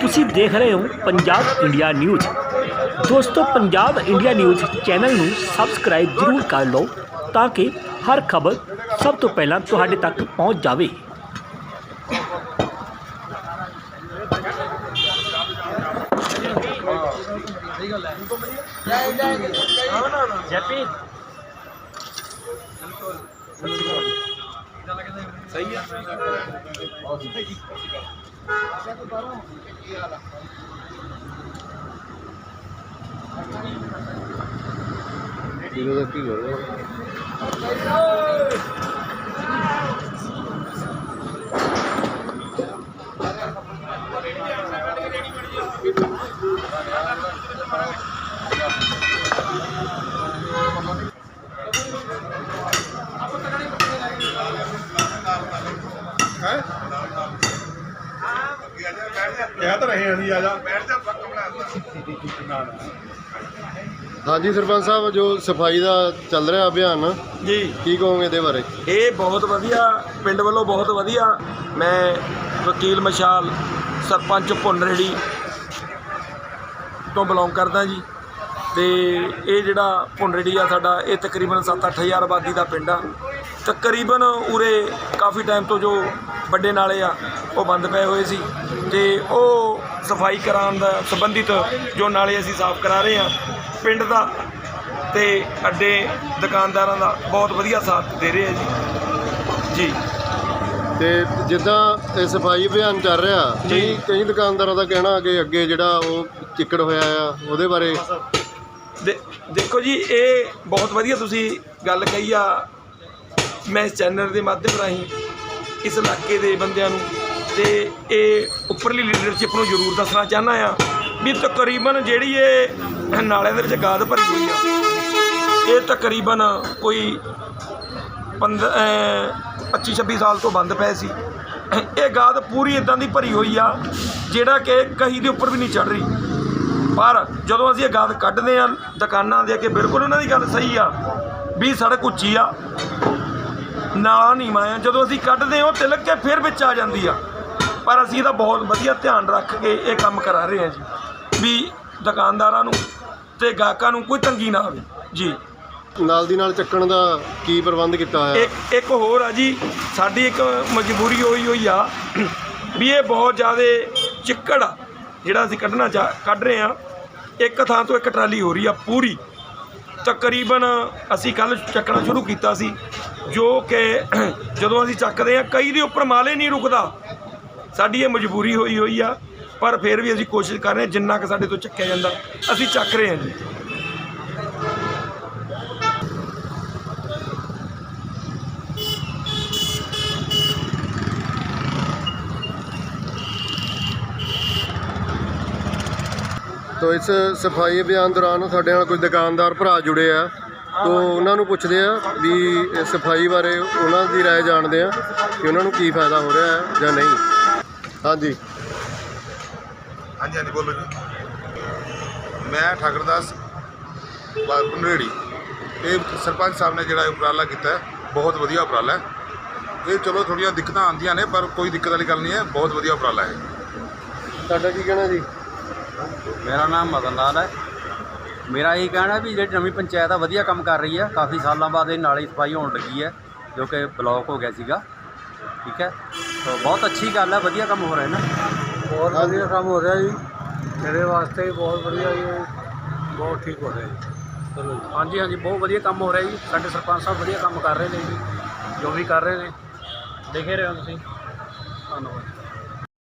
ਤੁਸੀਂ ਦੇਖ ਰਹੇ ਹੋ ਪੰਜਾਬ ਇੰਡੀਆ ਨਿਊਜ਼। ਦੋਸਤੋ, ਪੰਜਾਬ ਇੰਡੀਆ ਨਿਊਜ਼ ਚੈਨਲ ਨੂੰ ਸਬਸਕ੍ਰਾਈਬ ਜ਼ਰੂਰ ਕਰ ਲਓ ਤਾਂ ਕਿ ਹਰ ਖਬਰ ਸਭ ਤੋਂ ਪਹਿਲਾਂ ਤੁਹਾਡੇ ਤੱਕ ਪਹੁੰਚ ਜਾਵੇ। ਆਸ਼ਾ ਤੋਂ ਬਾਹਰੋਂ ਕੀ ਹਾਲ ਆ ਇਹਦਾ ਤਾਂ ਕੀ ਹੋ ਰਿਹਾ ਹੈ ਕਹਿ ਤਾਂ ਰਹੇ ਅਸੀਂ ਆ ਜਾ ਬੈਠ ਜਾ ਪੱਕ ਬਣਾ ਹਾਂਜੀ ਸਰਪੰਚ ਸਾਹਿਬ ਜੋ ਸਫ਼ਾਈ ਦਾ ਚੱਲ ਰਿਹਾ ਅਭਿਆਨ ਜੀ। ਕੀ ਕਹੋਗੇ ਇਹਦੇ ਬਾਰੇ? ਇਹ ਬਹੁਤ ਵਧੀਆ ਪਿੰਡ ਵੱਲੋਂ ਬਹੁਤ ਵਧੀਆ। ਮੈਂ ਵਕੀਲ ਮਸ਼ਾਲ ਸਰਪੰਚ ਭੁੰਨਰੇੜੀ ਤੋਂ ਬਿਲੋਂਗ ਕਰਦਾ ਜੀ। ਤੇ ਇਹ ਜਿਹੜਾ ਭੁੰਨਰੇੜੀ ਆ ਸਾਡਾ ਇਹ ਤਕਰੀਬਨ 7-8000 ਆਬਾਦੀ ਦਾ ਪਿੰਡ ਆ। ਤਕਰੀਬਨ ਉਰੇ ਕਾਫੀ ਟਾਈਮ ਤੋਂ ਜੋ ਵੱਡੇ ਨਾਲੇ ਆ ਉਹ ਬੰਦ ਪਏ ਹੋਏ ਸੀ। ਤੇ ਉਹ ਸਫ਼ਾਈ ਕਰਾਉਣ ਦਾ ਸੰਬੰਧਿਤ ਜੋ ਨਾਲੇ ਅਸੀਂ ਸਾਫ਼ ਕਰਾ ਰਹੇ ਆ ਪਿੰਡ ਦਾ ਤੇ ਅੱਡੇ ਦੁਕਾਨਦਾਰਾਂ ਦਾ ਬਹੁਤ ਵਧੀਆ ਸਾਥ ਦੇ ਰਹੇ ਆ ਜੀ। ਜੀ। ਤੇ ਜਿੱਦਾਂ ਇਹ ਸਫ਼ਾਈ ਅਭਿਆਨ ਚੱਲ ਰਿਹਾ ਜੀ। ਕਈ ਕਈ ਦੁਕਾਨਦਾਰਾਂ ਦਾ ਕਹਿਣਾ ਕਿ ਅੱਗੇ ਜਿਹੜਾ ਉਹ ਚਿੱਕੜ ਹੋਇਆ ਆ ਉਹਦੇ ਬਾਰੇ ਦੇਖੋ ਜੀ, ਇਹ ਬਹੁਤ ਵਧੀਆ ਤੁਸੀਂ ਗੱਲ ਕਹੀ ਆ, ਮੈਂ ਇਸ ਚੈਨਲ ਦੇ ਮਾਧਿਅਮ ਰਾਹੀਂ ਇਸ ਇਲਾਕੇ ਦੇ ਬੰਦਿਆਂ ਨੂੰ ਤੇ ਇਹ ਉੱਪਰਲੀ ਲੀਡਰਸ਼ਿਪ ਨੂੰ ਜ਼ਰੂਰ ਦੱਸਣਾ ਚਾਹੁੰਦਾ ਆ ਵੀ ਤਕਰੀਬਨ ਜਿਹੜੀ ਇਹ ਨਾਲਿਆਂ ਦੇ ਵਿੱਚ ਗਾਦ ਭਰੀ ਹੋਈ ਆ, ਇਹ ਤਕਰੀਬਨ ਕੋਈ 25 26 ਸਾਲ ਤੋਂ ਬੰਦ ਪਏ ਸੀ। ਇਹ ਗਾਦ ਪੂਰੀ ਇਦਾਂ ਦੀ ਭਰੀ ਹੋਈ ਆ, ਜਿਹੜਾ ਕਿ ਕਹੀ ਦੇ ਉੱਪਰ ਵੀ ਨਹੀਂ ਚੜ ਰਹੀ। ਪਰ ਜਦੋਂ ਅਸੀਂ ਇਹ ਗਾਦ ਕੱਢਦੇ ਆ ਦੁਕਾਨਾਂ ਦੇ ਅੱਗੇ ਬਿਲਕੁਲ ਉਹਨਾਂ ਦੀ ਗੱਲ ਸਹੀ ਆ ਵੀ ਸੜਕ ਉੱਚੀ ਆ ਨਾਲਾ ਨੀਵਾਂ ਆ। ਜਦੋਂ ਅਸੀਂ ਕੱਢਦੇ ਹਾਂ ਉਹ ਤਿਲਕ ਕੇ ਫਿਰ ਵਿੱਚ ਆ ਜਾਂਦੀ ਆ। ਪਰ ਅਸੀਂ ਇਹਦਾ ਬਹੁਤ ਵਧੀਆ ਧਿਆਨ ਰੱਖ ਕੇ ਇਹ ਕੰਮ ਕਰਾ ਰਹੇ ਹਾਂ ਜੀ ਵੀ ਦੁਕਾਨਦਾਰਾਂ ਨੂੰ ਤੇ ਗਾਹਕਾਂ ਨੂੰ ਕੋਈ ਤੰਗੀ ਨਾ ਆਵੇ। ਜੀ। ਨਾਲ ਦੀ ਨਾਲ ਚੱਕਣ ਦਾ ਕੀ ਪ੍ਰਬੰਧ ਕੀਤਾ ਹੋਇਆ? ਇੱਕ ਇੱਕ ਹੋਰ ਆ ਜੀ ਸਾਡੀ ਇੱਕ ਮਜਬੂਰੀ ਹੋਈ ਹੋਈ ਆ ਵੀ ਇਹ ਬਹੁਤ ਜ਼ਿਆਦਾ ਚਿੱਕੜ ਆ। ਜਿਹੜਾ ਅਸੀਂ ਕੱਢਣਾ ਚਾ, ਕੱਢ ਰਹੇ ਆ ਇੱਕ ਥਾਂ ਤੋਂ ਇੱਕ ਟਰਾਲੀ ਹੋ ਰਹੀ ਆ ਪੂਰੀ। ਤਕਰੀਬਨ ਅਸੀਂ ਕੱਲ ਚੱਕਣਾ ਸ਼ੁਰੂ ਕੀਤਾ ਸੀ, ਜੋ ਕਿ ਜਦੋਂ ਅਸੀਂ ਚੱਕਦੇ ਆ ਕਈ ਦੇ ਉੱਪਰ ਮਾਲੇ ਨਹੀਂ ਰੁਕਦਾ। ਸਾਡੀ ਇਹ ਮਜਬੂਰੀ ਹੋਈ ਹੋਈ ਆ, ਪਰ ਫਿਰ ਵੀ ਅਸੀਂ ਕੋਸ਼ਿਸ਼ ਕਰ ਰਹੇ ਹਾਂ ਜਿੰਨਾ ਕਿ ਸਾਡੇ ਤੋਂ ਚੱਕਿਆ ਜਾਂਦਾ, ਅਸੀਂ ਚੱਕ ਰਹੇ ਹਾਂ ਜੀ। ਤੋ ਇਸ ਸਫਾਈ ਅਭਿਆਨ ਦੌਰਾਨ ਸਾਡੇ ਨਾਲ ਕੁਝ ਦੁਕਾਨਦਾਰ ਭਰਾ ਜੁੜੇ ਆ ਤੋ ਉਹਨਾਂ ਨੂੰ ਪੁੱਛਦੇ ਆ ਵੀ ਇਹ ਸਫਾਈ ਬਾਰੇ ਉਹਨਾਂ ਦੀ رائے ਜਾਣਦੇ ਆ ਕਿ ਉਹਨਾਂ ਨੂੰ ਕੀ ਫਾਇਦਾ ਹੋ ਰਿਹਾ ਹੈ ਜਾਂ ਨਹੀਂ ਹਾਂਜੀ ਹਾਂਜੀ ਹਾਂਜੀ ਬੋਲੋ ਜੀ ਮੈਂ ਠਾਕਰਦਾਸ ਬਨਰੇੜੀ ਇਹ ਸਰਪੰਚ ਸਾਹਿਬ ਨੇ ਜਿਹੜਾ ਇਹ ਉਪਰਾਲਾ ਕੀਤਾ ਹੈ ਬਹੁਤ ਵਧੀਆ ਉਪਰਾਲਾ ਹੈ ਇਹ ਚਲੋ ਥੋੜੀਆਂ ਦਿੱਕਤਾਂ ਆਉਂਦੀਆਂ ਨੇ ਪਰ ਕੋਈ ਦਿੱਕਤ ਵਾਲੀ ਗੱਲ ਨਹੀਂ ਹੈ ਬਹੁਤ ਵਧੀਆ ਉਪਰਾਲਾ ਹੈ ਤੁਹਾਡਾ ਕੀ ਕਹਿਣਾ ਜੀ ਮੇਰਾ ਨਾਮ ਮਦਨ ਲਾਲ ਹੈ। ਮੇਰਾ ਇਹ ਕਹਿਣਾ ਵੀ ਜਿਹੜੀ ਨਵੀਂ ਪੰਚਾਇਤ ਆ ਵਧੀਆ ਕੰਮ ਕਰ ਰਹੀ ਹੈ। ਕਾਫੀ ਸਾਲਾਂ ਬਾਅਦ ਇਹ ਨਾਲੀ ਸਫ਼ਾਈ ਹੋਣ ਲੱਗੀ ਹੈ ਜੋ ਕਿ ਬਲੌਕ ਹੋ ਗਿਆ ਸੀਗਾ। ਠੀਕ ਹੈ? ਤਾਂ ਬਹੁਤ ਅੱਛੀ ਗੱਲ ਹੈ ਵਧੀਆ ਕੰਮ ਹੋ ਰਿਹਾ ਨਾ। ਬਹੁਤ ਵਧੀਆ ਕੰਮ ਹੋ ਰਿਹਾ ਜੀ। ਮੇਰੇ ਵਾਸਤੇ ਬਹੁਤ ਵਧੀਆ ਜੀ। ਬਹੁਤ ਠੀਕ ਹੋ ਰਿਹਾ ਜੀ। ਚਲੋ ਜੀ। ਹਾਂਜੀ ਹਾਂਜੀ ਬਹੁਤ ਵਧੀਆ ਕੰਮ ਹੋ ਰਿਹਾ ਜੀ। ਸਾਡੇ ਸਰਪੰਚ ਸਾਹਿਬ ਵਧੀਆ ਕੰਮ ਕਰ ਰਹੇ ਨੇ ਜੀ। ਜੋ ਵੀ ਕਰ ਰਹੇ ਨੇ। ਦੇਖੇ ਰਹੇ ਹੋ ਤੁਸੀਂ। ਧੰਨਵਾਦ।